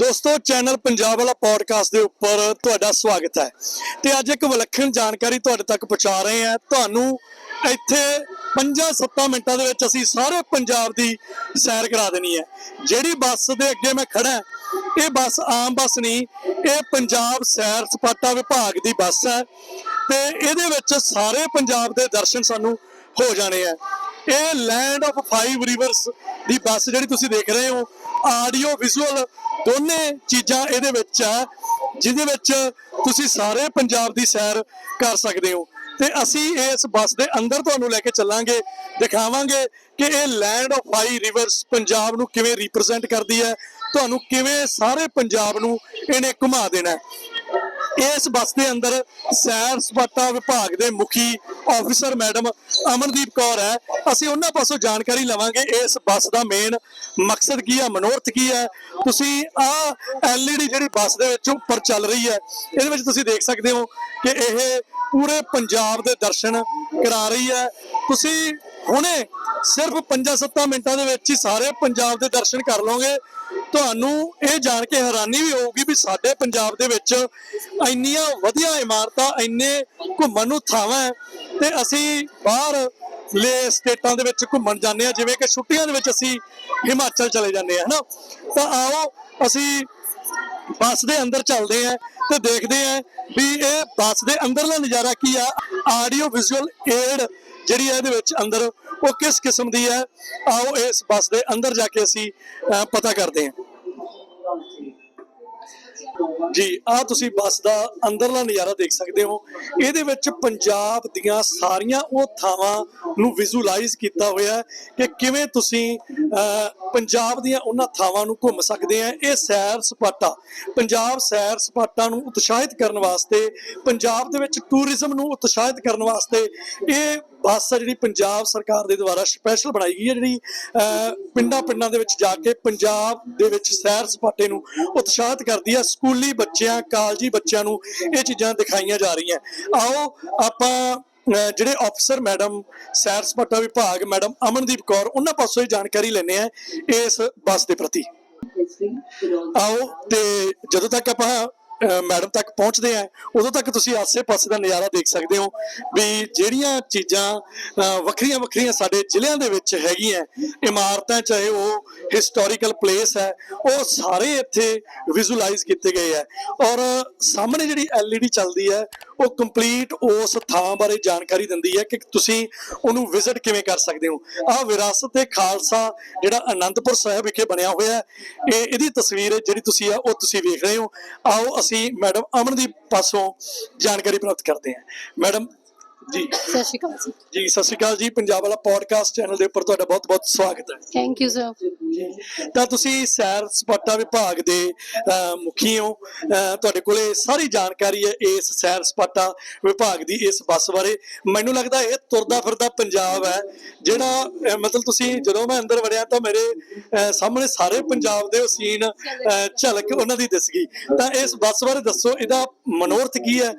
ਦੋਸਤੋ, ਚੈਨਲ ਪੰਜਾਬ ਵਾਲਾ ਪੋਡਕਾਸਟ ਦੇ ਉੱਪਰ ਤੁਹਾਡਾ ਸਵਾਗਤ ਹੈ। ਤੇ ਅੱਜ ਇੱਕ ਵਿਲੱਖਣ ਜਾਣਕਾਰੀ ਤੁਹਾਡੇ ਤੱਕ ਪਹੁੰਚਾ ਰਹੇ ਹਾਂ। ਤੁਹਾਨੂੰ ਇੱਥੇ 5-7 ਮਿੰਟਾਂ ਦੇ ਵਿੱਚ ਅਸੀਂ ਸਾਰੇ ਪੰਜਾਬ ਦੀ ਸੈਰ ਕਰਾ ਦੇਣੀ ਹੈ। ਜਿਹੜੀ ਬੱਸ ਦੇ ਅੱਗੇ ਮੈਂ ਖੜਾ ਇਹ ਬੱਸ ਆਮ ਬੱਸ ਨਹੀਂ, ਇਹ ਪੰਜਾਬ ਸੈਰ ਸਪਾਟਾ ਵਿਭਾਗ ਦੀ ਬੱਸ ਹੈ। ਤੇ ਇਹਦੇ ਵਿੱਚ ਸਾਰੇ ਪੰਜਾਬ ਦੇ ਦਰਸ਼ਨ ਸਾਨੂੰ ਹੋ ਜਾਣੇ ਆ ਇਹ ਲੈਂਡ ਆਫ ਫਾਈਵ ਰਿਵਰਸ ਦੀ ਬੱਸ ਜਿਹੜੀ ਤੁਸੀਂ ਦੇਖ ਰਹੇ ਹੋ ਆਡੀਓ ਵਿਜ਼ੂਅਲ ਦੋਨੇ ਚੀਜ਼ਾਂ ਇਹਦੇ ਵਿੱਚ ਆ, ਜਿਹਦੇ ਵਿੱਚ ਤੁਸੀਂ ਸਾਰੇ ਪੰਜਾਬ ਦੀ ਸੈਰ ਕਰ ਸਕਦੇ ਹੋ। ਤੇ ਅਸੀਂ ਇਸ ਬੱਸ ਦੇ ਅੰਦਰ ਤੁਹਾਨੂੰ ਲੈ ਕੇ ਚੱਲਾਂਗੇ, ਦਿਖਾਵਾਂਗੇ ਕਿ ਇਹ land of high rivers Punjab ਨੂੰ ਕਿਵੇਂ ਰਿਪਰੈਜ਼ੈਂਟ ਕਰਦੀ ਹੈ, ਤੁਹਾਨੂੰ ਕਿਵੇਂ ਸਾਰੇ ਪੰਜਾਬ ਨੂੰ ਇਹਨੇ ਘੁਮਾ ਦੇਣਾ ਇਸ ਬੱਸ ਦੇ ਅੰਦਰ ਸੈਰ ਸਪਾਟਾ ਵਿਭਾਗ ਦੇ ਮੁਖੀ ਆਫੀਸਰ ਮੈਡਮ ਅਮਨਦੀਪ ਕੌਰ ਹੈ। ਅਸੀਂ ਉਹਨਾਂ ਪਾਸੋਂ ਜਾਣਕਾਰੀ ਲਵਾਂਗੇ ਇਸ ਬੱਸ ਦਾ ਮੇਨ ਮਕਸਦ ਕੀ ਹੈ ਮਨੋਰਥ ਕੀ ਹੈ ਤੁਸੀਂ ਆ ਐਲਈਡੀ ਜਿਹੜੀ ਬੱਸ ਦੇ ਵਿੱਚ ਉੱਪਰ ਚੱਲ ਰਹੀ ਹੈ, ਇਹਦੇ ਵਿੱਚ ਤੁਸੀਂ ਦੇਖ ਸਕਦੇ ਹੋ ਕਿ ਇਹ ਪੂਰੇ ਪੰਜਾਬ ਦੇ ਦਰਸ਼ਨ ਕਰਾ ਰਹੀ ਹੈ। ਤੁਸੀਂ ਹੁਣੇ ਸਿਰਫ 5-7 ਮਿੰਟਾਂ ਦੇ ਵਿੱਚ ਹੀ ਸਾਰੇ ਪੰਜਾਬ ਦੇ ਦਰਸ਼ਨ ਕਰ ਲਓਗੇ। ਤੁਹਾਨੂੰ ਇਹ ਜਾਣ ਕੇ ਹੈਰਾਨੀ ਵੀ ਹੋਊਗੀ ਵੀ ਸਾਡੇ ਪੰਜਾਬ ਦੇ ਵਿੱਚ ਇੰਨੀਆਂ ਵਧੀਆ ਇਮਾਰਤਾਂ, ਇੰਨੇ ਘੁੰਮਣ ਨੂੰ ਥਾਵਾਂ ਹੈ ਤੇ ਅਸੀਂ ਬਾਹਰ ਲੈ ਸਟੇਟਾਂ ਦੇ ਵਿੱਚ ਘੁੰਮਣ ਜਾਂਦੇ ਆ ਜਿਵੇਂ ਕਿ ਛੁੱਟੀਆਂ ਦੇ ਵਿੱਚ ਅਸੀਂ ਹਿਮਾਚਲ ਚਲੇ ਜਾਂਦੇ ਆ ਹਨਾ? ਤਾਂ ਆਓ, ਅਸੀਂ ਬੱਸ ਦੇ ਅੰਦਰ ਚੱਲਦੇ ਆ ਤੇ ਦੇਖਦੇ ਆ ਵੀ ਇਹ ਬੱਸ ਦੇ ਅੰਦਰਲਾ ਨਜ਼ਾਰਾ ਕੀ ਆ? ਆਡੀਓ ਵਿਜ਼ੂਅਲ ਏਡ ਜਿਹੜੀ ਹੈ ਇਹਦੇ ਵਿੱਚ ਅੰਦਰ ਉਹ ਕਿਸ ਕਿਸਮ ਦੀ ਹੈ, ਆਓ ਇਸ ਬੱਸ ਦੇ ਅੰਦਰ ਜਾ ਕੇ ਅਸੀਂ ਪਤਾ ਕਰਦੇ ਹਾਂ। ਜੀ ਆ ਤੁਸੀਂ ਬੱਸ ਦਾ ਅੰਦਰਲਾ ਨਜ਼ਾਰਾ ਦੇਖ ਸਕਦੇ ਹੋ। ਇਹਦੇ ਵਿੱਚ ਪੰਜਾਬ ਦੀਆਂ ਸਾਰੀਆਂ ਉਹ ਥਾਵਾਂ ਨੂੰ ਵਿਜ਼ੂਅਲਾਈਜ਼ ਕੀਤਾ ਹੋਇਆ ਹੈ ਕਿ ਕਿਵੇਂ ਤੁਸੀਂ ਪੰਜਾਬ ਦੀਆਂ ਉਹਨਾਂ ਥਾਵਾਂ ਨੂੰ ਘੁੰਮ ਸਕਦੇ ਆ। ਇਹ ਸੈਰ ਸਪਾਟਾ, ਪੰਜਾਬ ਸੈਰ ਸਪਾਟਾ ਨੂੰ ਉਤਸ਼ਾਹਿਤ ਕਰਨ ਵਾਸਤੇ, ਪੰਜਾਬ ਦੇ ਵਿੱਚ ਟੂਰਿਜ਼ਮ ਨੂੰ ਉਤਸ਼ਾਹਿਤ ਕਰਨ ਵਾਸਤੇ ਇਹ ਬੱਸ ਆ ਜਿਹੜੀ ਪੰਜਾਬ ਸਰਕਾਰ ਦੇ ਦੁਆਰਾ ਸਪੈਸ਼ਲ ਬਣਾਈ ਗਈ ਹੈ, ਜਿਹੜੀ ਪਿੰਡਾਂ ਪਿੰਡਾਂ ਦੇ ਵਿੱਚ ਜਾ ਕੇ ਪੰਜਾਬ ਦੇ ਵਿੱਚ ਸੈਰ ਸਪਾਟੇ ਨੂੰ ਉਤਸ਼ਾਹਿਤ ਕਰਦੀ ਹੈ। ਸਕੂਲੀ ਬੱਚਿਆਂ, ਕਾਲਜੀ ਬੱਚਿਆਂ ਨੂੰ ਇਹ ਚੀਜ਼ਾਂ ਦਿਖਾਈਆਂ ਜਾ ਰਹੀਆਂ। ਆਓ ਆਪਾਂ ਜਿਹੜੇ ਅਫਸਰ ਮੈਡਮ, ਸੈਰ ਸਪਾਟਾ ਵਿਭਾਗ ਮੈਡਮ ਅਮਨਦੀਪ ਕੌਰ, ਉਹਨਾਂ ਪਾਸੋਂ ਹੀ ਜਾਣਕਾਰੀ ਲੈਣੇ ਆ ਇਸ ਬੱਸ ਦੇ ਪ੍ਰਤੀ। ਆਓ ਤੇ ਜਦੋਂ ਤੱਕ ਆਪਾਂ ਮੈਡਮ ਤੱਕ ਪਹੁੰਚਦੇ ਆ, ਉਦੋਂ ਤੱਕ ਤੁਸੀਂ ਆਸੇ-ਪਾਸੇ ਦਾ ਨਜ਼ਾਰਾ ਦੇਖ ਸਕਦੇ ਹੋ ਵੀ ਜਿਹੜੀਆਂ ਚੀਜ਼ਾਂ ਵੱਖਰੀਆਂ ਵੱਖਰੀਆਂ ਸਾਡੇ ਜ਼ਿਲ੍ਹਿਆਂ ਦੇ ਵਿੱਚ ਹੈਗੀਆਂ, ਇਮਾਰਤਾਂ ਚਾਹੇ ਉਹ ਹਿਸਟੋਰੀਕਲ ਪਲੇਸ ਹੈ, ਉਹ ਸਾਰੇ ਇੱਥੇ ਵਿਜ਼ੂਅਲਾਈਜ਼ ਕੀਤੇ ਗਏ ਹੈ ਔਰ ਸਾਹਮਣੇ ਜਿਹੜੀ ਐਲਈਡੀ ਚੱਲਦੀ ਹੈ, ਉਹ ਕੰਪਲੀਟ ਉਸ ਥਾਂ ਬਾਰੇ ਜਾਣਕਾਰੀ ਦਿੰਦੀ ਹੈ ਕਿ ਤੁਸੀਂ ਉਹਨੂੰ ਵਿਜ਼ਿਟ ਕਿਵੇਂ ਕਰ ਸਕਦੇ ਹੋ। ਆਹ ਵਿਰਾਸਤ e ਖਾਲਸਾ ਜਿਹੜਾ ਅਨੰਦਪੁਰ ਸਾਹਿਬ ਵਿਖੇ ਬਣਿਆ ਹੋਇਆ ਹੈ, ਇਹ ਇਹਦੀ ਤਸਵੀਰ ਜਿਹੜੀ ਤੁਸੀਂ ਆ, ਉਹ ਤੁਸੀਂ ਵੇਖ ਰਹੇ ਹੋ। ਆਓ ਅਸੀਂ ਮੈਡਮ ਅਮਨਦੀਪ ਪਾਸੋਂ ਜਾਣਕਾਰੀ ਪ੍ਰਾਪਤ ਕਰਦੇ ਹਾਂ। ਮੈਡਮ ਜੀ। ਸਤਿ ਸ਼੍ਰੀ ਅਕਾਲ ਜੀ। ਜੀ ਸਤਿ ਸ਼੍ਰੀ ਅਕਾਲ ਜੀ। ਪੰਜਾਬ ਵਾਲਾ ਪੋਡਕਾਸਟ ਚੈਨਲ ਦੇ ਉੱਪਰ ਤੁਹਾਡਾ ਬਹੁਤ-ਬਹੁਤ ਸਵਾਗਤ ਹੈ। ਥੈਂਕ ਯੂ ਸਰ ਤਾਂ ਤੁਸੀਂ ਸੈਰ ਸਪਾਟਾ ਵਿਭਾਗ ਦੇ ਮੁਖੀ ਹੋ। ਤੁਹਾਡੇ ਕੋਲੇ ਸਾਰੀ ਜਾਣਕਾਰੀ ਹੈ ਇਸ ਸੈਰ ਸਪਾਟਾ ਵਿਭਾਗ ਦੀ ਇਸ ਬੱਸ ਬਾਰੇ। ਮੈਨੂੰ ਲੱਗਦਾ ਇਹ ਤੁਰਦਾ ਫਿਰਦਾ ਪੰਜਾਬ ਹੈ ਜਿਹੜਾ ਮਤਲਬ ਤੁਸੀਂ ਜਦੋਂ ਮੈਂ ਅੰਦਰ ਵੜਿਆ ਤਾਂ ਮੇਰੇ ਸਾਹਮਣੇ ਸਾਰੇ ਪੰਜਾਬ ਦੇ ਉਹ ਸੀਨ ਝਲਕ ਉਹਨਾਂ ਦੀ ਦਿਸ ਗਈ। ਤਾਂ ਇਸ ਬੱਸ ਬਾਰੇ ਦੱਸੋ ਇਹਦਾ ਮਨੋਰਥ ਕੀ ਹੈ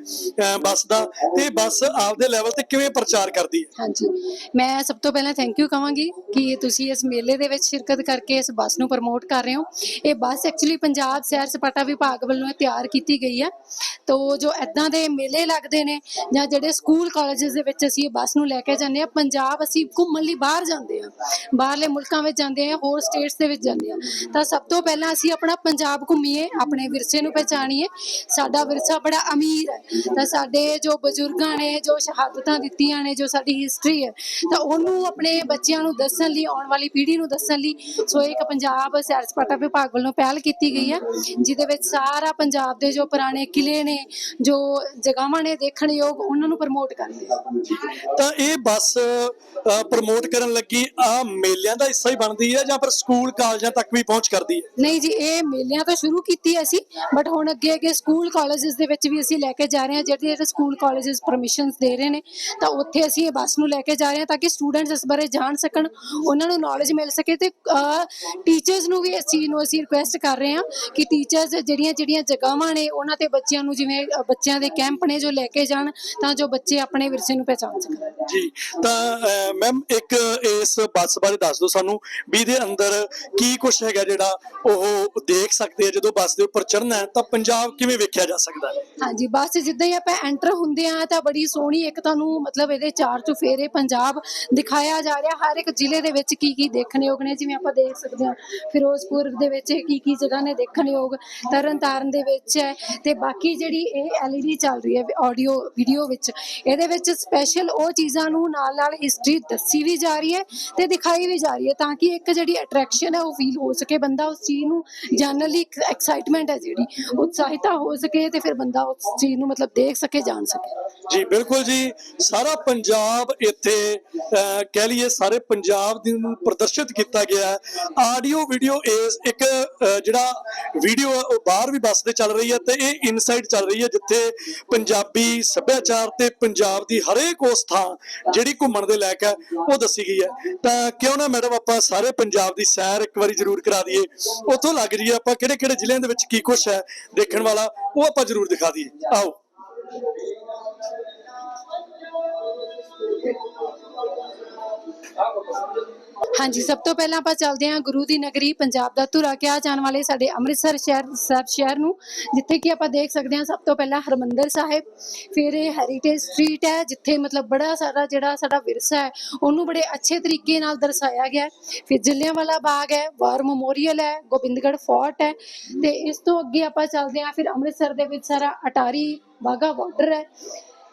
ਬੱਸ ਦਾ? ਤੇ ਬੱਸ ਆਪਦੇ ਲੈਵਲ ਤੇ ਕਿਵੇਂ ਪ੍ਰਚਾਰ ਕਰਦੀ ਹੈ? ਹਾਂਜੀ। ਮੈਂ ਸਭ ਤੋਂ ਪਹਿਲਾਂ ਥੈਂਕ ਯੂ ਕਹਾਂਗੀ ਕਿ ਤੁਸੀਂ ਇਸ ਮੇਲੇ ਦੇ ਵਿੱਚ ਸ਼ਿਰਕਤ ਕਰਕੇ ਇਸ ਬੱਸ ਨੂੰ ਪ੍ਰਮੋਟ ਕਰ ਰਹੇ ਹੋ। ਇਹ ਬੱਸ ਐਕਚੁਅਲੀ ਪੰਜਾਬ ਸੈਰ ਸਪਾਟਾ ਵਿਭਾਗ ਵੱਲੋਂ ਤਿਆਰ ਕੀਤੀ ਗਈ ਹੈ। ਤੋ ਜੋ ਐਦਾਂ ਦੇ ਮੇਲੇ ਲੱਗਦੇ ਨੇ ਜਾਂ ਜਿਹੜੇ ਸਕੂਲ ਕਾਲਜਸ ਦੇ ਵਿੱਚ ਅਸੀਂ ਇਹ ਬੱਸ ਨੂੰ ਲੈ ਕੇ ਜਾਂਦੇ ਆ ਪੰਜਾਬ ਅਸੀਂ ਘੁੰਮਣ ਲਈ ਬਾਹਰ ਜਾਂਦੇ ਆ ਬਾਹਰਲੇ ਮੁਲਕਾਂ ਵਿੱਚ ਜਾਂਦੇ ਆ ਹੋਰ ਸਟੇਟਸ ਦੇ ਵਿੱਚ ਜਾਂਦੇ ਆ ਤਾਂ ਸਭ ਤੋਂ ਪਹਿਲਾਂ ਅਸੀਂ ਆਪਣਾ ਪੰਜਾਬ ਘੁੰਮੀਏ, ਆਪਣੇ ਵਿਰਸੇ ਨੂੰ ਪਹਿਚਾਣੀਏ ਸਾਡਾ ਵਿਰਸਾ ਬੜਾ ਅਮੀਰ ਹੈ। ਤਾਂ ਸਾਡੇ ਜੋ ਬਜ਼ੁਰਗਾਂ ਨੇ, ਜੋ ਸ਼ਹਾਦਤਾਂ ਦਿੱਤੀਆਂ ਨੇ ਜੋ ਸਾਡੀ ਹਿਸਟਰੀ ਹੈ ਤਾਂ ਉਹਨੂੰ ਆਪਣੇ ਬੱਚਿਆਂ ਨੂੰ ਦੱਸਣ ਲਈ ਆਉਣ ਵਾਲੀ ਪੀੜ੍ਹੀ ਨੂੰ ਦੱਸਣ ਲਈ ਸੋ ਇੱਕ ਪੰਜਾਬ ਸੈਰ ਸਪਾਟਾ ਵਿਭਾਗ ਵੱਲੋਂ ਪਹਿਲ ਕੀਤੀ ਗਈ ਹੈ ਜਿਹਦੇ ਵਿੱਚ ਸਾਰਾ ਪੰਜਾਬ ਦੇ ਜੋ ਪੁਰਾਣੇ ਕਿਲੇ ਨੇ ਜੋ ਜਗ੍ਹਾਵਾਂ ਨੇ ਦੇਖਣ ਯੋਗ ਉਹਨਾਂ ਨੂੰ ਪ੍ਰਮੋਟ ਕਰਦੇ ਤਾਂ ਇਹ ਬੱਸ ਪ੍ਰਮੋਟ ਕਰਨ ਲੱਗੀ ਆ ਮੇਲਿਆਂ ਦਾ ਹਿੱਸਾ ਹੀ ਬਣਦੀ ਹੈ ਜਾਂ ਫਿਰ ਸਕੂਲ ਕਾਲਜਾਂ ਤੱਕ ਵੀ ਪਹੁੰਚ ਕਰਦੀ ਹੈ? ਨਹੀਂ ਜੀ ਇਹ ਮੇਲਿਆਂ ਤੋਂ ਸ਼ੁਰੂ ਕੀਤੀ ਅਸੀਂ ਬਟ ਹੁਣ ਅੱਗੇ ਅੱਗੇ ਸਕੂਲ ਕਾਲਜਸ ਦੇ ਵਿੱਚ ਵੀ ਅਸੀਂ ਲੈ ਕੇ ਜਾ ਰਹੇ ਹਾਂ ਜਿਹੜੇ ਜਿਹੜੇ ਸਕੂਲ ਕਾਲਜਸ ਪਰਮਿਸ਼ਨਸ ਦੇ ਰਹੇ ਨੇ ਨੇ ਤਾਂ ਉੱਥੇ ਅਸੀਂ ਇਹ ਬੱਸ ਨੂੰ ਲੈ ਕੇ ਜਾ ਰਹੇ ਹਾਂ ਤਾਂ ਕਿ ਸਟੂਡੈਂਟਸ ਇਸ ਬਾਰੇ ਜਾਣ ਸਕਣ ਉਹਨਾਂ ਨੂੰ ਨੌਲੇਜ ਮਿਲ ਸਕੇ ਤੇ ਟੀਚਰਸ ਨੂੰ ਵੀ ਇਸ ਚੀਜ਼ ਨੂੰ ਅਸੀਂ ਰਿਕੁਐਸਟ ਕਰ ਰਹੇ ਹਾਂ ਕਿ ਟੀਚਰਸ ਜਿਹੜੀਆਂ ਜਿਹੜੀਆਂ ਜਗ੍ਹਾਵਾਂ ਨੇ ਉਹਨਾਂ ਤੇ ਬੱਚਿਆਂ ਨੂੰ ਜਿਵੇਂ ਬੱਚਿਆਂ ਦੇ ਕੈਂਪ ਨੇ ਜੋ ਲੈ ਕੇ ਜਾਣ ਤਾਂ ਜੋ ਬੱਚੇ ਆਪਣੇ ਵਿਰਸੇ ਨੂੰ ਪਹਿਚਾਨ ਸਕਣ। ਜੀ ਤਾਂ ਮੈਮ ਇੱਕ ਇਸ ਬੱਸ ਬਾਰੇ ਦੱਸ ਦਿਓ ਸਾਨੂੰ ਵੀ ਇਹਦੇ ਅੰਦਰ ਕੀ ਕੁਝ ਹੈਗਾ ਜਿਹੜਾ ਉਹ ਦੇਖ ਸਕਦੇ ਆ ਜਦੋਂ ਬੱਸ ਦੇ ਉੱਪਰ ਚੜ੍ਹਨਾ ਹੈ ਤਾਂ ਪੰਜਾਬ ਕਿਵੇਂ ਵੇਖਿਆ ਜਾ ਸਕਦਾ ਹੈ? ਹਾਂਜੀ ਬੱਸ ਜਿੱਦਾਂ ਹੀ ਆਪਾਂ ਐਂਟਰ ਹੁੰਦੇ ਆ ਤਾਂ ਬੜੀ ਸੋਹਣੀ ਇੱਕ ਤੁਹਾਨੂੰ ਮਤਲਬ ਇਹਦੇ ਚਾਰ ਚੁਫੇਰੇ ਪੰਜਾਬ ਦਿਖਾਇਆ ਜਾ ਰਿਹਾ। ਹਰ ਇੱਕ ਜ਼ਿਲ੍ਹੇ ਦੇ ਵਿੱਚ ਕੀ ਕੀ ਦੇਖਣਯੋਗ ਨੇ, ਜਿਵੇਂ ਆਪਾਂ ਦੇਖ ਸਕਦੇ ਹਾਂ, ਫਿਰੋਜ਼ਪੁਰ ਦੇ ਵਿੱਚ ਕੀ ਕੀ ਜਗ੍ਹਾ ਨੇ ਦੇਖਣਯੋਗ, ਤਰਨਤਾਰਨ ਦੇ ਵਿੱਚ ਹੈ ਤੇ ਬਾਕੀ ਜਿਹੜੀ ਇਹ ਐਲਈਡੀ ਚੱਲ ਰਹੀ ਹੈ ਆਡੀਓ ਵੀਡੀਓ ਵਿੱਚ, ਇਹਦੇ ਵਿੱਚ ਸਪੈਸ਼ਲ ਉਹ ਚੀਜ਼ਾਂ ਨੂੰ ਨਾਲ ਨਾਲ ਹਿਸਟਰੀ ਦੱਸੀ ਵੀ ਜਾ ਰਹੀ ਹੈ ਤੇ ਦਿਖਾਈ ਵੀ ਜਾ ਰਹੀ ਹੈ ਤਾਂ ਕਿ ਇੱਕ ਜਿਹੜੀ ਅਟਰੈਕਸ਼ਨ ਹੈ ਉਹ ਫੀਲ ਹੋ ਸਕੇ, ਬੰਦਾ ਉਸ ਚੀਜ਼ ਨੂੰ ਜਾਣਨ ਲਈ ਐਕਸਾਈਟਮੈਂਟ ਹੈ ਜਿਹੜੀ, ਉਤਸ਼ਾਹਿਤਾ ਹੋ ਸਕੇ ਤੇ ਫਿਰ ਬੰਦਾ ਉਸ ਚੀਜ਼ ਨੂੰ ਮਤਲਬ ਦੇਖ ਸਕੇ, ਜਾਣ ਸਕੇ। ਜੀ, ਬਿਲਕੁਲ ਜੀ। ਸਾਰਾ ਪੰਜਾਬ ਇੱਥੇ ਕਹਿ ਲਈਏ ਸਾਰੇ ਪੰਜਾਬ ਦੀ ਨੂੰ ਪ੍ਰਦਰਸ਼ਿਤ ਕੀਤਾ ਗਿਆ ਹੈ। ਆਡੀਓ, ਵੀਡੀਓ, ਇਸ ਇੱਕ ਜਿਹੜਾ ਵੀਡੀਓ ਉਹ ਬਾਹਰ ਵੀ ਬੱਸ ਤੇ ਚੱਲ ਰਹੀ ਹੈ ਤੇ ਇਹ ਇਨਸਾਈਡ ਚੱਲ ਰਹੀ ਹੈ, ਜਿੱਥੇ ਪੰਜਾਬੀ ਸੱਭਿਆਚਾਰ ਤੇ ਪੰਜਾਬ ਦੀ ਹਰੇਕ ਉਸ ਥਾਂ ਜਿਹੜੀ ਘੁੰਮਣ ਦੇ ਲਾਇਕ ਹੈ, ਉਹ ਦੱਸੀ ਗਈ ਹੈ। ਤਾਂ ਕਿਉਂ ਨਾ ਮੈਡਮ ਆਪਾਂ ਸਾਰੇ ਪੰਜਾਬ ਦੀ ਸੈਰ ਇੱਕ ਵਾਰੀ ਜ਼ਰੂਰ ਕਰਾ ਦਈਏ। ਉੱਥੋਂ ਲੱਗ ਜੀਏ ਆਪਾਂ ਕਿਹੜੇ ਕਿਹੜੇ ਜ਼ਿਲ੍ਹਿਆਂ ਦੇ ਵਿੱਚ ਕੀ ਕੁਝ ਹੈ ਦੇਖਣ ਵਾਲਾ, ਉਹ ਆਪਾਂ ਜ਼ਰੂਰ ਦਿਖਾ ਦਈਏ। ਆਓ। ਹਾਂਜੀ, ਸਭ ਤੋਂ ਪਹਿਲਾਂ ਆਪਾਂ ਚੱਲਦੇ ਹਾਂ ਗੁਰੂ ਦੀ ਨਗਰੀ ਪੰਜਾਬ ਦਾ ਧੁਰਾ ਕਿਹਾ ਜਾਣ ਵਾਲੇ ਸਾਡੇ ਅੰਮ੍ਰਿਤਸਰ ਸ਼ਹਿਰ, ਸਾਹਿਬ ਸ਼ਹਿਰ ਨੂੰ, ਜਿੱਥੇ ਕਿ ਆਪਾਂ ਦੇਖ ਸਕਦੇ ਹਾਂ ਸਭ ਤੋਂ ਪਹਿਲਾਂ ਹਰਮੰਦਰ ਸਾਹਿਬ, ਫਿਰ ਇਹ ਹੈਰੀਟੇਜ ਸਟਰੀਟ ਹੈ, ਜਿੱਥੇ ਮਤਲਬ ਬੜਾ ਸਾਰਾ ਜਿਹੜਾ ਸਾਡਾ ਵਿਰਸਾ ਹੈ, ਉਹਨੂੰ ਬੜੇ ਅੱਛੇ ਤਰੀਕੇ ਨਾਲ ਦਰਸਾਇਆ ਗਿਆ ਹੈ। ਫਿਰ ਜਲਿਆਂਵਾਲਾ ਬਾਗ ਹੈ, ਵਾਰ ਮੈਮੋਰੀਅਲ ਹੈ, ਗੋਬਿੰਦਗੜ੍ਹ ਫੋਰਟ ਹੈ, ਤੇ ਇਸ ਤੋਂ ਅੱਗੇ ਆਪਾਂ ਚੱਲਦੇ ਹਾਂ, ਫਿਰ ਅੰਮ੍ਰਿਤਸਰ ਦੇ ਵਿੱਚ ਸਾਰਾ ਅਟਾਰੀ ਬਾਗਾ ਬਾਰਡਰ ਹੈ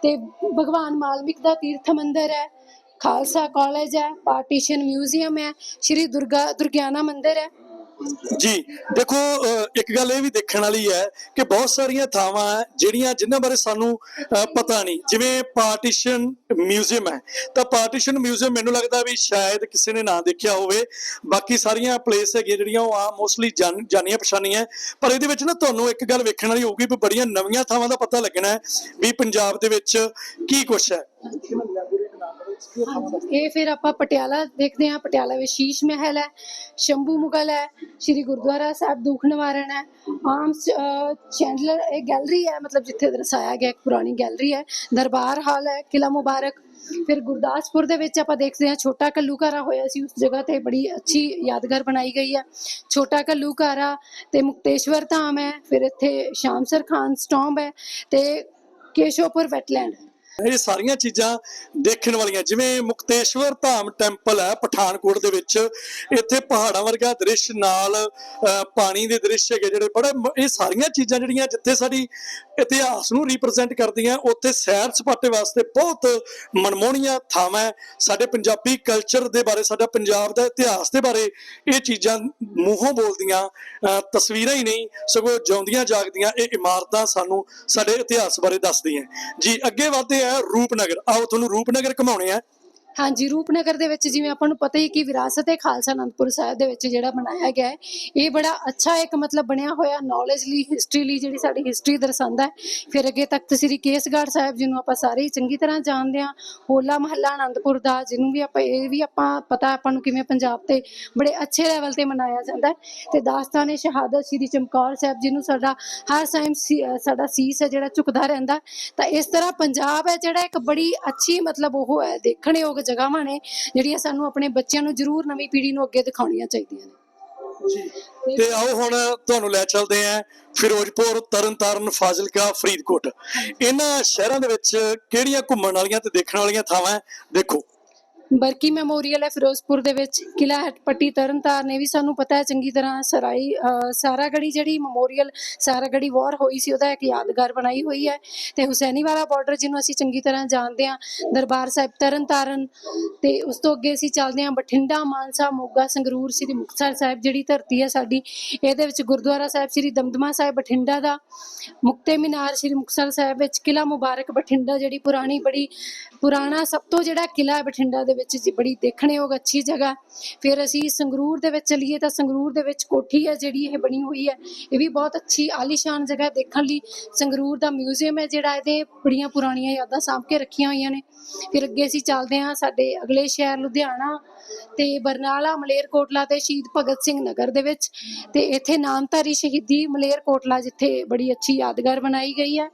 ਤੇ ਭਗਵਾਨ ਮਾਲਮਿਕ ਦਾ ਤੀਰਥ ਮੰਦਿਰ ਹੈ, ਖਾਲਸਾ ਕਾਲਜ ਹੈ ਪਾਰਟੀਸ਼ਨ ਮਿਊਜ਼ੀਅਮ ਹੈ, ਸ਼੍ਰੀ ਦੁਰਗਾ ਦੁਰਗਿਆਨਾ ਮੰਦਿਰ ਹੈ। ਜੀ, ਦੇਖੋ ਇੱਕ ਗੱਲ ਇਹ ਵੀ ਦੇਖਣ ਵਾਲੀ ਹੈ ਕਿ ਬਹੁਤ ਸਾਰੀਆਂ ਥਾਵਾਂ ਹੈ ਜਿਹੜੀਆਂ ਜਿਨ੍ਹਾਂ ਬਾਰੇ ਸਾਨੂੰ ਪਤਾ ਨਹੀਂ। ਜਿਵੇਂ ਪਾਰਟੀਸ਼ਨ ਮਿਊਜ਼ੀਅਮ ਹੈ। ਤਾਂ ਪਾਰਟੀਸ਼ਨ ਮਿਊਜ਼ੀਅਮ ਮੈਨੂੰ ਲੱਗਦਾ ਵੀ ਸ਼ਾਇਦ ਕਿਸੇ ਨੇ ਨਾ ਦੇਖਿਆ ਹੋਵੇ। ਬਾਕੀ ਸਾਰੀਆਂ ਪਲੇਸ ਹੈਗੀਆਂ ਜਿਹੜੀਆਂ, ਉਹ ਆ ਮੋਸਟਲੀ ਜਾਣੀਆਂ ਪਛਾਣੀਆਂ ਪਰ ਇਹਦੇ ਵਿੱਚ ਨਾ ਤੁਹਾਨੂੰ ਇੱਕ ਗੱਲ ਵੇਖਣ ਵਾਲੀ ਹੋਊਗੀ ਵੀ ਬੜੀਆਂ ਨਵੀਆਂ ਥਾਵਾਂ ਦਾ ਪਤਾ ਲੱਗਣਾ ਹੈ ਵੀ ਪੰਜਾਬ ਦੇ ਵਿੱਚ ਕੀ ਕੁਛ ਹੈ। ਇਹ ਫਿਰ ਆਪਾਂ ਪਟਿਆਲਾ ਦੇਖਦੇ ਹਾਂ, ਪਟਿਆਲਾ ਵਿੱਚ ਸ਼ੀਸ਼ ਮਹਿਲ ਹੈ, ਸ਼ੰਭੂ ਮੁਗਲ ਹੈ, ਸ਼੍ਰੀ ਗੁਰਦੁਆਰਾ ਸਾਹਿਬ ਦੁੱਖ ਨਿਵਾਰਨ ਹੈ, ਆਮ ਚੈਂਡਲਰ ਇਹ ਗੈਲਰੀ ਹੈ, ਮਤਲਬ ਜਿੱਥੇ ਦਰਸਾਇਆ ਗਿਆ ਇੱਕ ਪੁਰਾਣੀ ਗੈਲਰੀ ਹੈ, ਦਰਬਾਰ ਹਾਲ ਹੈ ਕਿਲਾ ਮੁਬਾਰਕ। ਫਿਰ ਗੁਰਦਾਸਪੁਰ ਦੇ ਵਿੱਚ ਆਪਾਂ ਦੇਖਦੇ ਹਾਂ, ਛੋਟਾ ਕੱਲੂਕਾਰਾ ਹੋਇਆ ਸੀ, ਉਸ ਜਗ੍ਹਾ ਤੇ ਬੜੀ ਅੱਛੀ ਯਾਦਗਾਰ ਬਣਾਈ ਗਈ ਹੈ। ਛੋਟਾ ਕੱਲੂਕਾਰਾ ਤੇ ਮੁਕਤੇਸ਼ਵਰ ਧਾਮ ਹੈ, ਫਿਰ ਇੱਥੇ ਸ਼ਾਮਸਰ ਖਾਨ ਸਟੋਂਬ ਹੈ ਤੇ ਕੇਸ਼ੋਪੁਰ ਵੈਟਲੈਂਡ ਇਹ ਸਾਰੀਆਂ ਚੀਜ਼ਾਂ ਦੇਖਣ ਵਾਲੀਆਂ ਜਿਵੇਂ ਮੁਕਤੇਸ਼ਵਰ ਧਾਮ ਟੈਂਪਲ ਹੈ ਪਠਾਨਕੋਟ ਦੇ ਵਿੱਚ ਇੱਥੇ ਪਹਾੜਾਂ ਵਰਗਾ ਦ੍ਰਿਸ਼ ਨਾਲ ਪਾਣੀ ਦੇ ਦ੍ਰਿਸ਼ ਹੈਗੇ ਜਿਹੜੇ ਬੜੇ ਇਹ ਸਾਰੀਆਂ ਚੀਜ਼ਾਂ ਜਿਹੜੀਆਂ ਜਿੱਥੇ ਸਾਡੀ ਇਤਿਹਾਸ ਨੂੰ ਰਿਪਰੈਜ਼ੈਂਟ ਕਰਦੀਆਂ ਉੱਥੇ ਸੈਰ ਸਪਾਟੇ ਵਾਸਤੇ ਬਹੁਤ ਮਨਮੋਹਣੀਆਂ ਥਾਵਾਂ ਹੈ। ਸਾਡੇ ਪੰਜਾਬੀ ਕਲਚਰ ਦੇ ਬਾਰੇ ਸਾਡਾ ਪੰਜਾਬ ਦਾ ਇਤਿਹਾਸ ਦੇ ਬਾਰੇ ਇਹ ਚੀਜ਼ਾਂ ਮੂੰਹੋਂ ਬੋਲਦੀਆਂ ਅਹ, ਤਸਵੀਰਾਂ ਹੀ ਨਹੀਂ ਸਗੋਂ ਜਿਉਂਦੀਆਂ ਜਾਗਦੀਆਂ ਇਹ ਇਮਾਰਤਾਂ ਸਾਨੂੰ ਸਾਡੇ ਇਤਿਹਾਸ ਬਾਰੇ ਦੱਸਦੀਆਂ ਜੀ ਅੱਗੇ ਵਧਦੇ ਆ ਰੂਪਨਗਰ। ਆਓ ਤੁਹਾਨੂੰ ਰੂਪਨਗਰ ਘਮਾਉਣੇ ਆ। ਹਾਂਜੀ, ਰੂਪਨਗਰ ਦੇ ਵਿੱਚ ਜਿਵੇਂ ਆਪਾਂ ਨੂੰ ਪਤਾ ਹੀ ਕਿ ਵਿਰਾਸਤ ਹੈ ਖਾਲਸਾ ਅਨੰਦਪੁਰ ਸਾਹਿਬ ਦੇ ਵਿੱਚ ਜਿਹੜਾ ਬਣਾਇਆ ਗਿਆ ਹੈ। ਇਹ ਬੜਾ ਅੱਛਾ ਇੱਕ ਮਤਲਬ ਬਣਿਆ ਹੋਇਆ ਨੌਲੇਜ ਲਈ ਹਿਸਟਰੀ ਲਈ ਜਿਹੜੀ ਸਾਡੀ ਹਿਸਟਰੀ ਦਰਸਾਉਂਦਾ ਹੈ। ਫਿਰ ਅੱਗੇ ਤਖਤ ਸ੍ਰੀ ਕੇਸਗੜ੍ਹ ਸਾਹਿਬ, ਜਿਹਨੂੰ ਆਪਾਂ ਸਾਰੇ ਚੰਗੀ ਤਰ੍ਹਾਂ ਜਾਣਦੇ ਹਾਂ। ਹੋਲਾ ਮਹੱਲਾ ਅਨੰਦਪੁਰ ਦਾ, ਜਿਹਨੂੰ ਵੀ ਆਪਾਂ, ਇਹ ਵੀ ਆਪਾਂ ਪਤਾ ਆਪਾਂ ਨੂੰ ਕਿਵੇਂ ਪੰਜਾਬ ਤੇ ਬੜੇ ਅੱਛੇ ਲੈਵਲ ਤੇ ਮਨਾਇਆ ਜਾਂਦਾ ਹੈ। ਤੇ ਦਾਸਤਾਨ ਸ਼ਹਾਦਤ ਸ੍ਰੀ ਚਮਕੌਰ ਸਾਹਿਬ, ਜਿਹਨੂੰ ਸਾਡਾ ਹਰ ਟਾਈਮ ਸਾਡਾ ਸੀਸ ਹੈ ਜਿਹੜਾ ਝੁਕਦਾ ਰਹਿੰਦਾ ਤਾਂ ਇਸ ਤਰ੍ਹਾਂ ਪੰਜਾਬ ਹੈ ਜਿਹੜਾ ਇੱਕ ਬੜੀ ਅੱਛੀ ਮਤਲਬ ਉਹ ਹੈ, ਦੇਖਣਯੋਗ ਜਗ੍ਹਾਵਾਂ ਨੇ ਜਿਹੜੀਆਂ ਸਾਨੂੰ ਆਪਣੇ ਬੱਚਿਆਂ ਨੂੰ ਜ਼ਰੂਰ ਨਵੀਂ ਪੀੜ੍ਹੀ ਨੂੰ ਅੱਗੇ ਦਿਖਾਉਣੀਆਂ ਚਾਹੀਦੀਆਂ ਨੇ। ਤੇ ਆਓ ਹੁਣ ਤੁਹਾਨੂੰ ਲੈ ਚੱਲਦੇ ਆਂ ਫਿਰੋਜ਼ਪੁਰ ਤਰਨਤਾਰਨ ਫਾਜ਼ਿਲਕਾ ਫਰੀਦਕੋਟ। ਇਹਨਾਂ ਸ਼ਹਿਰਾਂ ਦੇ ਵਿੱਚ ਕਿਹੜੀਆਂ ਘੁੰਮਣ ਵਾਲੀਆਂ ਤੇ ਦੇਖਣ ਵਾਲੀਆਂ ਥਾਵਾਂ? ਦੇਖੋ ਬਰਕੀ ਮੈਮੋਰੀਅਲ ਹੈ ਫਿਰੋਜ਼ਪੁਰ ਦੇ ਵਿੱਚ ਕਿਲਾ ਹਟਪੱਟੀ ਤਰਨਤਾਰਨ ਇਹ ਵੀ ਸਾਨੂੰ ਪਤਾ ਹੈ ਚੰਗੀ ਤਰ੍ਹਾਂ ਸਰਾਈ ਅਹ, ਸਾਰਾਗੜੀ ਜਿਹੜੀ ਮੈਮੋਰੀਅਲ ਸਾਰਾਗੜੀ ਵਾਰ ਹੋਈ ਸੀ ਉਹਦਾ ਇੱਕ ਯਾਦਗਾਰ ਬਣਾਈ ਹੋਈ ਹੈ ਤੇ ਹੁਸੈਨੀਵਾਲਾ ਬਾਰਡਰ ਜਿਹਨੂੰ ਅਸੀਂ ਚੰਗੀ ਤਰ੍ਹਾਂ ਜਾਣਦੇ ਹਾਂ ਦਰਬਾਰ ਸਾਹਿਬ ਤਰਨਤਾਰਨ ਤੇ ਉਸ ਤੋਂ ਅੱਗੇ ਅਸੀਂ ਚੱਲਦੇ ਹਾਂ ਬਠਿੰਡਾ ਮਾਨਸਾ ਮੋਗਾ ਸੰਗਰੂਰ ਸ੍ਰੀ ਮੁਕਤਸਰ ਸਾਹਿਬ ਜਿਹੜੀ ਧਰਤੀ ਹੈ ਸਾਡੀ ਇਹਦੇ ਵਿੱਚ ਗੁਰਦੁਆਰਾ ਸਾਹਿਬ ਸ੍ਰੀ ਦਮਦਮਾ ਸਾਹਿਬ ਬਠਿੰਡਾ ਦਾ ਮੁਕਤੇ ਮੀਨਾਰ ਸ੍ਰੀ ਮੁਕਤਸਰ ਸਾਹਿਬ ਵਿੱਚ ਕਿਲਾ ਮੁਬਾਰਕ ਬਠਿੰਡਾ ਜਿਹੜੀ ਪੁਰਾਣੀ ਬੜੀ ਪੁਰਾਣਾ ਸਭ ਤੋਂ ਜਿਹੜਾ ਕਿਲਾ ਹੈ ਬਠਿੰਡਾ ਦੇ ਦੇ ਵਿੱਚ ਜੀ ਬੜੀ ਦੇਖਣਯੋਗ ਅੱਛੀ ਜਗ੍ਹਾ। ਫਿਰ ਅਸੀਂ ਸੰਗਰੂਰ ਦੇ ਵਿੱਚ ਚਲੀਏ ਤਾਂ ਸੰਗਰੂਰ ਦੇ ਵਿੱਚ ਕੋਠੀ ਹੈ ਜਿਹੜੀ ਇਹ ਬਣੀ ਹੋਈ ਹੈ। ਇਹ ਵੀ ਬਹੁਤ ਅੱਛੀ ਆਲੀਸ਼ਾਨ ਜਗ੍ਹਾ ਦੇਖਣ ਲਈ। ਸੰਗਰੂਰ ਦਾ ਮਿਊਜ਼ੀਅਮ ਹੈ ਜਿਹੜਾ ਇਹਦੇ ਬੜੀਆਂ ਪੁਰਾਣੀਆਂ ਯਾਦਾਂ ਸਾਂਭ ਕੇ ਰੱਖੀਆਂ ਹੋਈਆਂ ਨੇ। ਫਿਰ ਅੱਗੇ ਅਸੀਂ ਚੱਲਦੇ ਹਾਂ ਸਾਡੇ ਅਗਲੇ ਸ਼ਹਿਰ ਲੁਧਿਆਣਾ ਤੇ ਬਰਨਾਲਾ, ਮਲੇਰਕੋਟਲਾ ਤੇ ਸ਼ਹੀਦ ਭਗਤ ਸਿੰਘ ਨਗਰ ਦੇ ਵਿੱਚ। ਤੇ ਇੱਥੇ ਨਾਮਧਾਰੀ ਸ਼ਹੀਦੀ ਮਲੇਰਕੋਟਲਾ ਜਿੱਥੇ ਬੜੀ ਅੱਛੀ ਯਾਦਗਾਰ ਬਣਾਈ ਗਈ ਹੈ।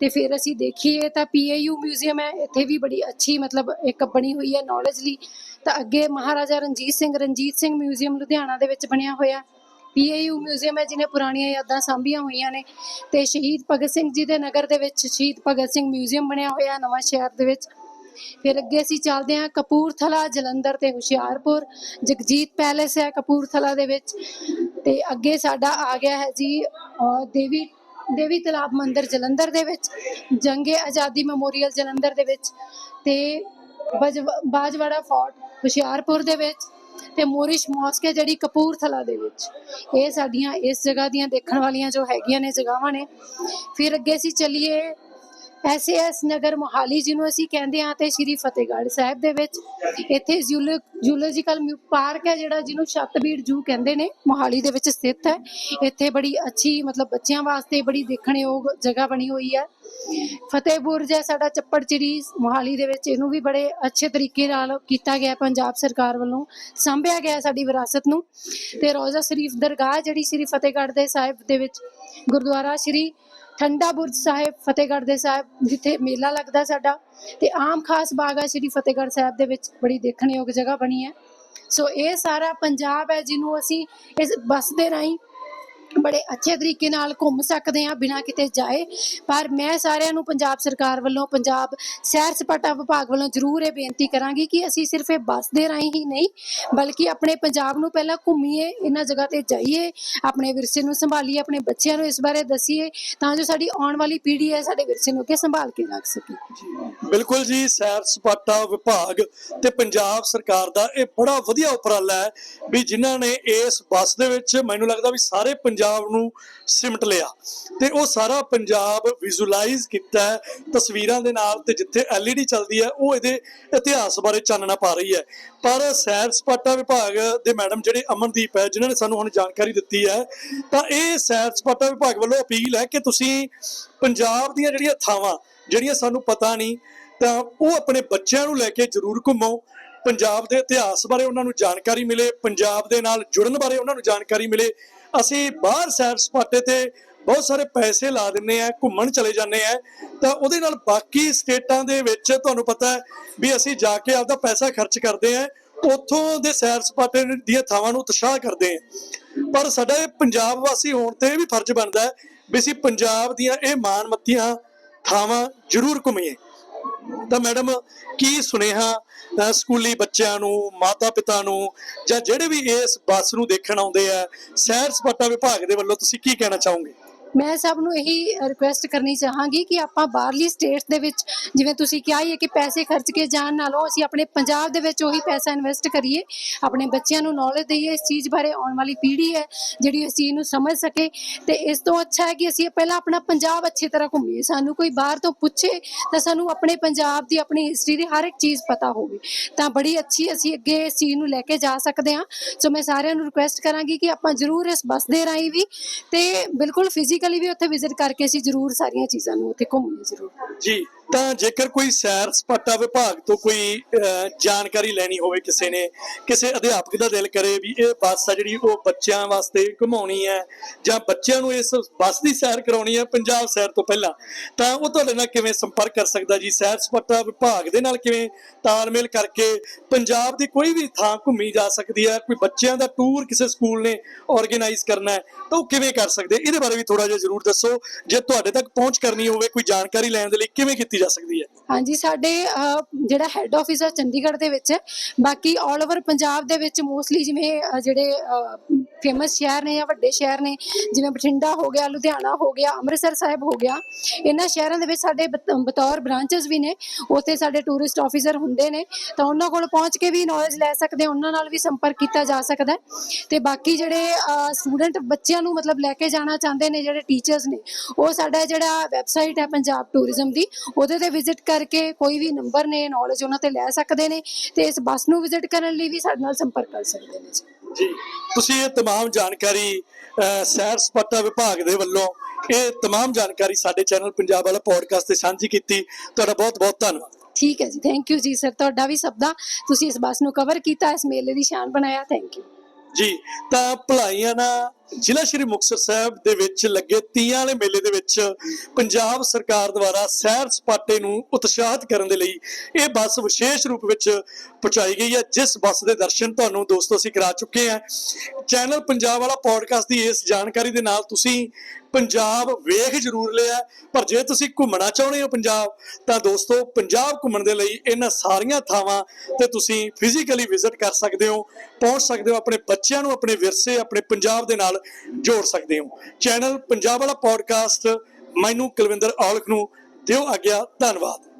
ਤੇ ਫਿਰ ਅਸੀਂ ਦੇਖੀਏ ਤਾਂ ਪੀਏਯੂ ਮਿਊਜ਼ੀਅਮ ਹੈ। ਇੱਥੇ ਵੀ ਬੜੀ ਅੱਛੀ ਮਤਲਬ ਇੱਕ ਬਣੀ ਹੋਈ ਹੈ ਨੌਲੇਜ ਲਈ। ਤਾਂ ਅੱਗੇ ਮਹਾਰਾਜਾ ਰਣਜੀਤ ਸਿੰਘ ਰਣਜੀਤ ਸਿੰਘ ਮਿਊਜ਼ੀਅਮ ਲੁਧਿਆਣਾ ਦੇ ਵਿੱਚ ਬਣਿਆ ਹੋਇਆ। ਪੀਏਯੂ ਮਿਊਜ਼ੀਅਮ ਹੈ ਜਿਹਨੇ ਪੁਰਾਣੀਆਂ ਯਾਦਾਂ ਸਾਂਭੀਆਂ ਹੋਈਆਂ ਨੇ। ਤੇ ਸ਼ਹੀਦ ਭਗਤ ਸਿੰਘ ਜੀ ਦੇ ਨਗਰ ਦੇ ਵਿੱਚ ਸ਼ਹੀਦ ਭਗਤ ਸਿੰਘ ਮਿਊਜ਼ੀਅਮ ਬਣਿਆ ਹੋਇਆ ਨਵਾਂ ਸ਼ਹਿਰ ਦੇ ਵਿੱਚ। ਫਿਰ ਅੱਗੇ ਅਸੀਂ ਚੱਲਦੇ ਹਾਂ ਕਪੂਰਥਲਾ, ਜਲੰਧਰ ਤੇ ਹੁਸ਼ਿਆਰਪੁਰ। ਜਗਜੀਤ ਪੈਲੇਸ ਹੈ ਕਪੂਰਥਲਾ ਦੇ ਵਿੱਚ। ਤੇ ਅੱਗੇ ਸਾਡਾ ਆ ਗਿਆ ਹੈ ਜੀ ਦੇਵੀ ਦੇਵੀ ਤਲਾਬ ਮੰਦਿਰ ਜਲੰਧਰ ਦੇ ਵਿੱਚ। ਜੰਗੇ ਆਜ਼ਾਦੀ ਮੈਮੋਰੀਅਲ ਜਲੰਧਰ ਦੇ ਵਿੱਚ। ਤੇ ਬਾਜਵਾੜਾ ਫੋਰਟ, ਹੁਸ਼ਿਆਰਪੁਰ ਦੇ ਵਿੱਚ ਤੇ ਮੋਰਿਸ਼ ਮੌਸਕ ਹੈ ਜਿਹੜੀ ਕਪੂਰਥਲਾ ਦੇ ਵਿੱਚ। ਇਹ ਸਾਡੀਆਂ ਇਸ ਜਗ੍ਹਾ ਦੀਆਂ ਦੇਖਣ ਵਾਲੀਆਂ ਜੋ ਹੈਗੀਆਂ ਨੇ ਜਗ੍ਹਾਵਾਂ ਨੇ। ਫਿਰ ਅੱਗੇ ਅਸੀਂ ਚੱਲੀਏ ਐਸਐਸ ਨਗਰ ਮੋਹਾਲੀ ਜਿਹਨੂੰ ਅਸੀਂ ਕਹਿੰਦੇ ਹਾਂ ਤੇ ਸ਼੍ਰੀ ਫਤਿਹਗੜ੍ਹ ਸਾਹਿਬ ਦੇ ਵਿੱਚ। ਇੱਥੇ ਜ਼ੂਲੋਜੀਕਲ ਪਾਰਕ ਹੈ ਜਿਹੜਾ ਜਿਹਨੂੰ ਛੱਤਬੀੜ ਜੂ ਕਹਿੰਦੇ ਨੇ, ਮੋਹਾਲੀ ਦੇ ਵਿੱਚ ਸਥਿਤ ਹੈ। ਇੱਥੇ ਬੜੀ ਅੱਛੀ ਮਤਲਬ ਬੱਚਿਆਂ ਵਾਸਤੇ ਬੜੀ ਦੇਖਣਯੋਗ ਜਗ੍ਹਾ ਬਣੀ ਹੋਈ ਹੈ। ਫਤਿਹਪੁਰ ਹੈ ਸਾਡਾ ਚੱਪੜ ਮੋਹਾਲੀ ਦੇ ਵਿੱਚ, ਇਹਨੂੰ ਵੀ ਬੜੇ ਅੱਛੇ ਤਰੀਕੇ ਨਾਲ ਕੀਤਾ ਗਿਆ ਪੰਜਾਬ ਸਰਕਾਰ ਵੱਲੋਂ, ਸਾਂਭਿਆ ਗਿਆ ਸਾਡੀ ਵਿਰਾਸਤ ਨੂੰ। ਤੇ ਰੋਜ਼ਾ ਸ਼ਰੀਫ ਦਰਗਾਹ ਜਿਹੜੀ ਸ਼੍ਰੀ ਫਤਿਹਗੜ੍ਹ ਦੇ ਸਾਹਿਬ ਦੇ ਵਿੱਚ, ਗੁਰਦੁਆਰਾ ਸ਼੍ਰੀ ਠੰਡਾ ਬੁਰਜ ਸਾਹਿਬ, ਫਤਿਹਗੜ੍ਹ ਦੇ ਸਾਹਿਬ, ਜਿੱਥੇ ਮੇਲਾ ਲੱਗਦਾ ਸਾਡਾ। ਤੇ ਆਮ ਖਾਸ ਬਾਗ ਹੈ ਸ਼੍ਰੀ ਫਤਿਹਗੜ੍ਹ ਸਾਹਿਬ ਦੇ ਵਿੱਚ, ਬੜੀ ਦੇਖਣਯੋਗ ਜਗ੍ਹਾ ਬਣੀ ਹੈ। ਸੋ ਇਹ ਸਾਰਾ ਪੰਜਾਬ ਹੈ, ਜਿਹਨੂੰ ਅਸੀਂ ਇਸ ਬੱਸ ਦੇ ਰਾਹੀਂ ਬੜੇ ਅੱਛੇ ਤਰੀਕੇ ਨਾਲ ਘੁੰਮ ਸਕਦੇ ਹਾਂ ਬਿਨਾਂ ਕਿਤੇ ਜਾਏ। ਪਰ ਮੈਂ ਸਾਰਿਆਂ ਨੂੰ ਪੰਜਾਬ ਸਰਕਾਰ ਵੱਲੋਂ, ਪੰਜਾਬ ਸੈਰ ਸਪਾਟਾ ਵਿਭਾਗ ਵੱਲੋਂ ਜ਼ਰੂਰ ਇਹ ਬੇਨਤੀ ਕਰਾਂਗੀ ਕਿ ਅਸੀਂ ਸਿਰਫ ਇਹ ਬੱਸ ਦੇ ਰਾਹੀਂ ਹੀ ਨਹੀਂ, ਬਲਕਿ ਆਪਣੇ ਪੰਜਾਬ ਨੂੰ ਪਹਿਲਾਂ ਘੁੰਮੀਏ, ਇਹਨਾਂ ਜਗ੍ਹਾ ਤੇ ਜਾਈਏ, ਆਪਣੇ ਵਿਰਸੇ ਨੂੰ ਸੰਭਾਲੀਏ, ਆਪਣੇ ਬੱਚਿਆਂ ਨੂੰ ਇਸ ਬਾਰੇ ਦੱਸੀਏ, ਤਾਂ ਜੋ ਸਾਡੀ ਆਉਣ ਵਾਲੀ ਪੀੜ੍ਹੀ ਹੈ, ਸਾਡੇ ਵਿਰਸੇ ਨੂੰ ਅੱਗੇ ਸੰਭਾਲ ਕੇ ਰੱਖ ਸਕੇ। ਬਿਲਕੁਲ ਜੀ, ਸੈਰ ਸਪਾਟਾ ਵਿਭਾਗ ਤੇ ਪੰਜਾਬ ਸਰਕਾਰ ਦਾ ਇਹ ਬੜਾ ਵਧੀਆ ਉਪਰਾਲਾ ਹੈ ਵੀ ਜਿਨ੍ਹਾਂ ਨੇ ਇਸ ਬੱਸ ਦੇ ਵਿੱਚ ਮੈਨੂੰ ਲੱਗਦਾ ਵੀ ਸਾਰੇ ਪੰਜਾਬ ਪੰਜਾਬ ਨੂੰ ਸਿਮਟ ਲਿਆ। ਤੇ ਉਹ ਸਾਰਾ ਪੰਜਾਬ ਵਿਜ਼ੂਅਲਾਈਜ਼ ਕੀਤਾ ਤਸਵੀਰਾਂ ਦੇ ਨਾਲ ਤੇ ਜਿੱਥੇ LED ਚੱਲਦੀ ਹੈ, ਉਹ ਇਹਦੇ ਇਤਿਹਾਸ ਬਾਰੇ ਚਾਨਣਾ ਪਾ ਰਹੀ ਹੈ। ਪਰ ਸੈਰ ਸਪਾਟਾ ਵਿਭਾਗ ਦੇ ਮੈਡਮ ਜਿਹੜੇ ਅਮਨਦੀਪ ਹੈ, ਜਿਨ੍ਹਾਂ ਨੇ ਸਾਨੂੰ ਹੁਣ ਜਾਣਕਾਰੀ ਦਿੱਤੀ ਹੈ, ਤਾਂ ਇਹ ਸੈਰ ਸਪਾਟਾ ਵਿਭਾਗ ਵੱਲੋਂ ਅਪੀਲ ਹੈ ਕਿ ਤੁਸੀਂ ਪੰਜਾਬ ਦੀਆਂ ਜਿਹੜੀਆਂ ਥਾਵਾਂ, ਜਿਹੜੀਆਂ ਸਾਨੂੰ ਪਤਾ ਨਹੀਂ, ਤਾਂ ਉਹ ਆਪਣੇ ਬੱਚਿਆਂ ਨੂੰ ਲੈ ਕੇ ਜ਼ਰੂਰ ਘੁੰਮੋ। ਪੰਜਾਬ ਦੇ ਇਤਿਹਾਸ ਬਾਰੇ ਉਹਨਾਂ ਨੂੰ ਜਾਣਕਾਰੀ ਮਿਲੇ, ਪੰਜਾਬ ਦੇ ਨਾਲ ਜੁੜਨ ਬਾਰੇ ਉਹਨਾਂ ਨੂੰ ਜਾਣਕਾਰੀ ਮਿਲੇ। ਅਸੀਂ ਬਾਹਰ ਸੈਰ ਸਪਾਟੇ ਤੇ ਬਹੁਤ ਸਾਰੇ ਪੈਸੇ ਲਾ ਦਿੰਨੇ ਆ, ਘੁੰਮਣ ਚਲੇ ਜਾਂਦੇ ਆ। ਤਾਂ ਉਹਦੇ ਨਾਲ ਬਾਕੀ ਸਟੇਟਾਂ ਦੇ ਵਿੱਚ ਤੁਹਾਨੂੰ ਪਤਾ ਵੀ ਅਸੀਂ ਜਾ ਕੇ ਆਪਦਾ ਪੈਸਾ ਖਰਚ ਕਰਦੇ ਆ। ਉੱਥੋਂ ਦੇ ਸੈਰ ਸਪਾਟੇ ਦੀਆਂ ਥਾਵਾਂ ਨੂੰ ਉਤਸ਼ਾਹ ਕਰਦੇ ਆ। ਪਰ ਸਾਡਾ ਇਹ ਪੰਜਾਬ ਵਾਸੀ ਹੋਣ ਤੇ ਇਹ ਵੀ ਫਰਜ਼ ਬਣਦਾ ਹੈ ਵੀ ਅਸੀਂ ਪੰਜਾਬ ਦੀਆਂ ਇਹ ਮਾਨਮੱਤੀਆਂ ਥਾਵਾਂ ਜ਼ਰੂਰ ਘੁੰਮੀਏ। ਤਾਂ ਮੈਡਮ, ਕੀ ਸੁਨੇਹਾ ਸਕੂਲੀ ਬੱਚਿਆਂ ਨੂੰ ਮਾਤਾ ਪਿਤਾ ਨੂੰ, ਜਾਂ ਜਿਹੜੇ ਵੀ ਇਸ ਬੱਸ ਨੂੰ ਦੇਖਣ ਆਉਂਦੇ ਆ, ਸੈਰ ਸਪਾਟਾ ਵਿਭਾਗ ਦੇ ਵੱਲੋਂ ਤੁਸੀਂ ਕੀ ਕਹਿਣਾ ਚਾਹੋਗੇ? ਮੈਂ ਸਭ ਨੂੰ ਇਹੀ ਰਿਕੁਐਸਟ ਕਰਨੀ ਚਾਹਾਂਗੀ ਕਿ ਆਪਾਂ ਬਾਹਰਲੀ ਸਟੇਟਸ ਦੇ ਵਿੱਚ, ਜਿਵੇਂ ਤੁਸੀਂ ਕਿਹਾ ਹੀ ਹੈ ਕਿ ਪੈਸੇ ਖਰਚ ਕੇ ਜਾਣ ਨਾਲੋਂ ਅਸੀਂ ਆਪਣੇ ਪੰਜਾਬ ਦੇ ਵਿੱਚ ਉਹੀ ਪੈਸਾ ਇਨਵੈਸਟ ਕਰੀਏ, ਆਪਣੇ ਬੱਚਿਆਂ ਨੂੰ ਨੌਲੇਜ ਦਈਏ, ਇਸ ਚੀਜ਼ ਬਾਰੇ ਆਉਣ ਵਾਲੀ ਪੀੜ੍ਹੀ ਹੈ, ਜਿਹੜੀ ਇਸ ਚੀਜ਼ ਨੂੰ ਸਮਝ ਸਕੇ। ਤੇ ਇਸ ਤੋਂ ਅੱਛਾ ਹੈ ਕਿ ਅਸੀਂ ਪਹਿਲਾਂ ਆਪਣਾ ਪੰਜਾਬ ਅੱਛੀ ਤਰ੍ਹਾਂ ਘੁੰਮੀਏ। ਸਾਨੂੰ ਕੋਈ ਬਾਹਰ ਤੋਂ ਪੁੱਛੇ ਤਾਂ ਸਾਨੂੰ ਆਪਣੇ ਪੰਜਾਬ ਦੀ, ਆਪਣੀ ਹਿਸਟਰੀ ਦੀ ਹਰ ਇੱਕ ਚੀਜ਼ ਪਤਾ ਹੋਵੇ। ਤਾਂ ਬੜੀ ਅੱਛੀ ਅਸੀਂ ਅੱਗੇ ਇਸ ਚੀਜ਼ ਨੂੰ ਲੈ ਕੇ ਜਾ ਸਕਦੇ ਹਾਂ। ਸੋ ਮੈਂ ਸਾਰਿਆਂ ਨੂੰ ਰਿਕੁਐਸਟ ਕਰਾਂਗੀ ਕਿ ਆਪਾਂ ਜ਼ਰੂਰ ਇਸ ਬੱਸ ਦੇ ਰਾਹੀਂ ਵੀ ਤੇ ਬਿਲਕੁਲ ਫਿਜ਼ੀਕਲੀ ਵੀ ਉੱਥੇ ਵਿਜ਼ਿਟ ਕਰਕੇ ਅਸੀਂ ਜ਼ਰੂਰ ਸਾਰੀਆਂ ਚੀਜ਼ਾਂ ਨੂੰ ਉੱਥੇ ਘੁੰਮੀਏ ਜ਼ਰੂਰ। ਜੀ। ਤਾਂ ਜੇਕਰ ਕੋਈ ਸੈਰ ਸਪਾਟਾ ਵਿਭਾਗ ਤੋਂ ਕੋਈ ਅਹ, ਜਾਣਕਾਰੀ ਲੈਣੀ ਹੋਵੇ ਕਿਸੇ ਨੇ ਕਿਸੇ ਅਧਿਆਪਕ ਦਾ ਦਿਲ ਕਰੇ ਵੀ ਇਹ ਬੱਸ ਆ ਜਿਹੜੀ ਉਹ ਬੱਚਿਆਂ ਵਾਸਤੇ ਘੁਮਾਉਣੀ ਹੈ ਜਾਂ ਬੱਚਿਆਂ ਨੂੰ ਇਸ ਬੱਸ ਦੀ ਸੈਰ ਕਰਾਉਣੀ ਹੈ ਪੰਜਾਬ ਸੈਰ ਤੋਂ ਪਹਿਲਾਂ ਤਾਂ ਉਹ ਤੁਹਾਡੇ ਨਾਲ ਕਿਵੇਂ ਸੰਪਰਕ ਕਰ ਸਕਦਾ ਜੀ? ਸੈਰ ਸਪਾਟਾ ਵਿਭਾਗ ਦੇ ਨਾਲ ਕਿਵੇਂ ਤਾਲਮੇਲ ਕਰਕੇ ਪੰਜਾਬ ਦੀ ਕੋਈ ਵੀ ਥਾਂ ਘੁੰਮੀ ਜਾ ਸਕਦੀ ਹੈ ਕੋਈ ਬੱਚਿਆਂ ਦਾ ਟੂਰ ਕਿਸੇ ਸਕੂਲ ਨੇ ਆਰਗੇਨਾਈਜ਼ ਕਰਨਾ ਹੈ ਤਾਂ ਉਹ ਕਿਵੇਂ ਕਰ ਸਕਦੇ? ਇਹਦੇ ਬਾਰੇ ਵੀ ਥੋੜਾ ਜਿਹਾ ਜ਼ਰੂਰ ਦੱਸੋ ਜੇ ਤੁਹਾਡੇ ਤੱਕ ਪਹੁੰਚ ਕਰਨੀ ਹੋਵੇ ਕੋਈ ਜਾਣਕਾਰੀ ਲੈਣ ਦੇ ਲਈ ਕਿਵੇਂ ਕੀਤੀ ਜਾ ਸਕਦੀ ਹੈ? ਹਾਂਜੀ ਸਾਡੇ ਅਹ, ਜਿਹੜਾ ਹੈੱਡ ਆਫਿਸ ਹੈ ਚੰਡੀਗੜ੍ਹ ਦੇ ਵਿੱਚ ਹੈ ਬਾਕੀ 올 ਓਵਰ ਪੰਜਾਬ ਦੇ ਵਿੱਚ ਮੋਸਟਲੀ ਜਿਵੇਂ ਅਹ, ਜਿਹੜੇ ਫੇਮਸ ਸ਼ਹਿਰ ਨੇ ਜਾਂ ਵੱਡੇ ਸ਼ਹਿਰ ਨੇ ਜਿਵੇਂ ਬਠਿੰਡਾ ਹੋ ਗਿਆ ਲੁਧਿਆਣਾ ਹੋ ਗਿਆ ਅੰਮ੍ਰਿਤਸਰ ਸਾਹਿਬ ਹੋ ਗਿਆ ਇਹਨਾਂ ਸ਼ਹਿਰਾਂ ਦੇ ਵਿੱਚ ਸਾਡੇ ਬਤ- ਬਤੌਰ ਬ੍ਰਾਂਚਸ ਵੀ ਨੇ ਉੱਥੇ ਸਾਡੇ ਟੂਰਿਸਟ ਆਫੀਸਰ ਹੁੰਦੇ ਨੇ ਤਾਂ ਉਹਨਾਂ ਕੋਲ ਪਹੁੰਚ ਕੇ ਵੀ ਨੌਲੇਜ ਲੈ ਸਕਦੇ ਹਾਂ ਉਹਨਾਂ ਨਾਲ ਵੀ ਸੰਪਰਕ ਕੀਤਾ ਜਾ ਸਕਦਾ ਹੈ। ਤੇ ਬਾਕੀ ਜਿਹੜੇ ਸਟੂਡੈਂਟ ਬੱਚਿਆਂ ਨੂੰ ਮਤਲਬ ਲੈ ਕੇ ਜਾਣਾ ਚਾਹੁੰਦੇ ਨੇ ਜਿਹੜੇ ਟੀਚਰਸ ਨੇ ਉਹ ਸਾਡਾ ਜਿਹੜਾ ਵੈਬਸਾਈਟ ਹੈ ਪੰਜਾਬ ਟੂਰਿਜ਼ਮ ਦੀ ਉਹਦੇ ਤੇ ਵਿਜ਼ਿਟ ਕਰਕੇ ਕੋਈ ਵੀ ਨੰਬਰ ਨੇ ਨੌਲੇਜ ਉਹਨਾਂ ਤੇ ਲੈ ਸਕਦੇ ਨੇ ਤੇ ਇਸ ਬੱਸ ਨੂੰ ਵਿਜ਼ਿਟ ਕਰਨ ਲਈ ਵੀ ਸਾਡੇ ਨਾਲ ਸੰਪਰਕ ਕਰ ਸਕਦੇ ਨੇ ਜੀ ਜੀ ਤੁਸੀਂ ਇਹ तमाम ਜਾਣਕਾਰੀ ਅਹ, ਸੈਰ ਸਪਾਟਾ ਵਿਭਾਗ ਦੇ ਵੱਲੋਂ ਇਹ तमाम ਜਾਣਕਾਰੀ ਸਾਡੇ ਚੈਨਲ ਪੰਜਾਬ ਵਾਲਾ ਪੋਡਕਾਸਟ ਤੇ ਸਾਂਝੀ ਕੀਤੀ ਤੁਹਾਡਾ ਬਹੁਤ ਬਹੁਤ ਧੰਨਵਾਦ ਠੀਕ ਹੈ ਜੀ ਥੈਂਕ ਯੂ ਜੀ ਸਰ ਤੁਹਾਡਾ ਵੀ ਸਭ ਦਾ ਤੁਸੀਂ ਇਸ ਬੱਸ ਨੂੰ ਕਵਰ ਕੀਤਾ ਇਸ ਮੇਲੇ ਦੀ ਸ਼ਾਨ ਬਣਾਇਆ ਥੈਂਕ ਯੂ ਜੀ ਤਾਂ ਭਲਾਈਆਂ ਨਾ ਜ਼ਿਲ੍ਹਾ ਸ਼੍ਰੀ ਮੁਕਤਸਰ ਸਾਹਿਬ ਦੇ ਵਿੱਚ ਲੱਗੇ ਤੀਆਂ ਵਾਲੇ ਮੇਲੇ ਦੇ ਵਿੱਚ ਪੰਜਾਬ ਸਰਕਾਰ ਦੁਆਰਾ ਸੈਰ ਸਪਾਟੇ ਨੂੰ ਉਤਸ਼ਾਹਿਤ ਕਰਨ ਦੇ ਲਈ ਇਹ ਬੱਸ ਵਿਸ਼ੇਸ਼ ਰੂਪ ਵਿੱਚ ਪਹੁੰਚਾਈ ਗਈ ਹੈ, ਜਿਸ ਬੱਸ ਦੇ ਦਰਸ਼ਨ ਤੁਹਾਨੂੰ ਦੋਸਤੋ ਅਸੀਂ ਕਰਾ ਚੁੱਕੇ ਹਾਂ। ਚੈਨਲ ਪੰਜਾਬ ਵਾਲਾ ਪੋਡਕਾਸਟ ਦੀ ਇਸ ਜਾਣਕਾਰੀ ਦੇ ਨਾਲ ਤੁਸੀਂ ਪੰਜਾਬ ਵੇਖ ਜ਼ਰੂਰ ਲਿਆ ਪਰ ਜੇ ਤੁਸੀਂ ਘੁੰਮਣਾ ਚਾਹੁੰਦੇ ਹੋ ਪੰਜਾਬ, ਤਾਂ ਦੋਸਤੋ ਪੰਜਾਬ ਘੁੰਮਣ ਦੇ ਲਈ ਇਹਨਾਂ ਸਾਰੀਆਂ ਥਾਵਾਂ ਤੇ ਤੁਸੀਂ ਫਿਜ਼ੀਕਲੀ ਵਿਜ਼ਿਟ ਕਰ ਸਕਦੇ ਹੋ, ਪਹੁੰਚ ਸਕਦੇ ਹੋ, ਆਪਣੇ ਬੱਚਿਆਂ ਨੂੰ ਆਪਣੇ ਵਿਰਸੇ, ਆਪਣੇ ਪੰਜਾਬ ਦੇ ਨਾਲ ਜੋੜ ਸਕਦੇ ਹੋ। ਚੈਨਲ ਪੰਜਾਬ ਵਾਲਾ ਪੋਡਕਾਸਟ ਮੈਨੂੰ ਕੁਲਵਿੰਦਰ ਔਲਖ ਨੂੰ ਦਿਓ ਆਗਿਆ ਧੰਨਵਾਦ।